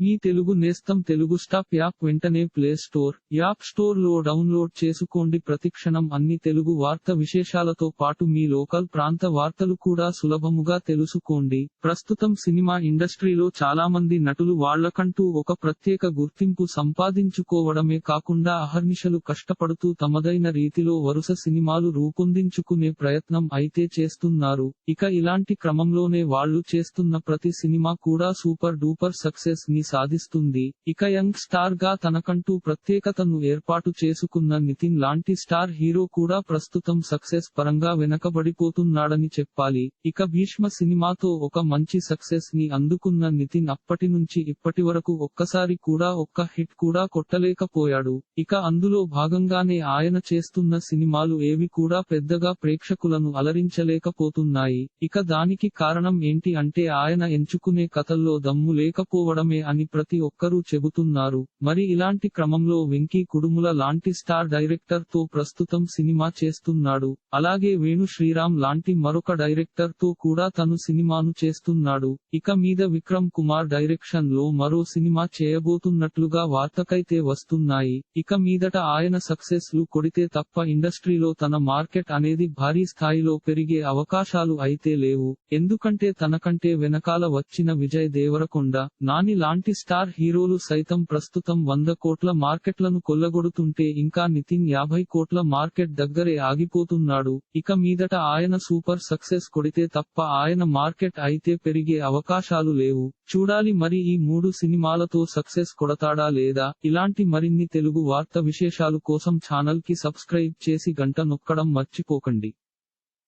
మీ తెలుగు నేస్తం Telugu stop app వెంటనే play store app స్టోర్లో డౌన్లోడ్ చేసుకోండి. ప్రతిక్షణం అన్ని తెలుగు వార్త విశేషాలతో పాటు మీ లోకల్ ప్రాంత వార్తలు కూడా సులభముగా తెలుసుకోండి. ప్రస్తుతం సినిమా ఇండస్ట్రీలో చాలా మంది నటులు వాళ్ళకంటూ ఒక ప్రత్యేక గుర్తింపు సంపాదించుకోవడమే కాకుండా అహర్నిశలు కష్టపడుతూ తమదైన రీతిలో వరుస సినిమాలు రూపొందించుకునే ప్రయత్నం అయితే చేస్తున్నారు. ఇక ఇలాంటి క్రమంలోనే వాళ్ళు చేస్తున్న ప్రతి సినిమా కూడా సూపర్ డూపర్ సక్సెస్ని సాధిస్తుంది. ఇక యంగ్ స్టార్గా తనకంటూ ప్రత్యేకతను ఏర్పాటు చేసుకున్న నితిన్ లాంటి స్టార్ హీరో కూడా ప్రస్తుతం సక్సెస్ పరంగా వెనకబడిపోతున్నాడని చెప్పాలి. ఇక భీష్మ సినిమాతో ఒక మంచి సక్సెస్ని అందుకున్న నితిన్ అప్పటి నుంచి ఇప్పటి వరకు ఒక్కసారి కూడా ఒక్క హిట్ కూడా కొట్టలేకపోయాడు. ఇక అందులో భాగంగానే ఆయన చేస్తున్న సినిమాలు ఏవి కూడా పెద్దగా ప్రేక్షకులను అలరించలేకపోతున్నాయి. ఇక దానికి కారణం ఏంటి అంటే ఆయన ఎంచుకునే కథల్లో దమ్ము లేకపోవడమే అని ప్రతి ఒక్కరూ చెబుతున్నారు. మరి ఇలాంటి క్రమంలో వెంకీ కుడుముల లాంటి స్టార్ డైరెక్టర్తో ప్రస్తుతం సినిమా చేస్తున్నాడు. అలాగే వేణు శ్రీరామ్ లాంటి మరొక డైరెక్టర్తో కూడా తను సినిమాను చేస్తున్నాడు. ఇక మీద విక్రమ్ కుమార్ డైరెక్షన్లో మరో సినిమా చేయబోతున్నట్లుగా వార్తకైతే వస్తున్నాయి. ఇక మీదట ఆయన సక్సెస్లు కొడితే తప్ప ఇండస్ట్రీలో తన మార్కెట్ అనేది భారీ స్థాయిలో పెరిగే అవకాశాలు అయితే లేవు. ఎందుకంటే తనకంటే వెనకాల వచ్చిన విజయ్ దేవరకొండ నాని లాంటి స్టార్ హీరోలు సైతం ప్రస్తుతం వంద కోట్ల మార్కెట్లను కొల్లగొడుతుంటే ఇంకా నితిన్ యాభై కోట్ల మార్కెట్ దగ్గరే ఆగిపోతున్నాడు. ఇక మీదట ఆయన సూపర్ సక్సెస్ కొడితే తప్ప ఆయన మార్కెట్ అయితే పెరిగే అవకాశాలు లేవు. చూడాలి మరి ఈ మూడు సినిమాలతో సక్సెస్ కొడతాడా లేదా? ఇలాంటి మరిన్ని తెలుగు వార్త విశేషాలు కోసం ఛానల్కి సబ్స్క్రైబ్ చేసి గంట నొక్కడం మర్చిపోకండి.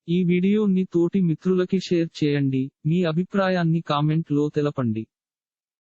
ఈ వీడియోని తోటి మిత్రులకి షేర్ చేయండి. మీ అభిప్రాయాన్ని కామెంట్లో తెలపండి.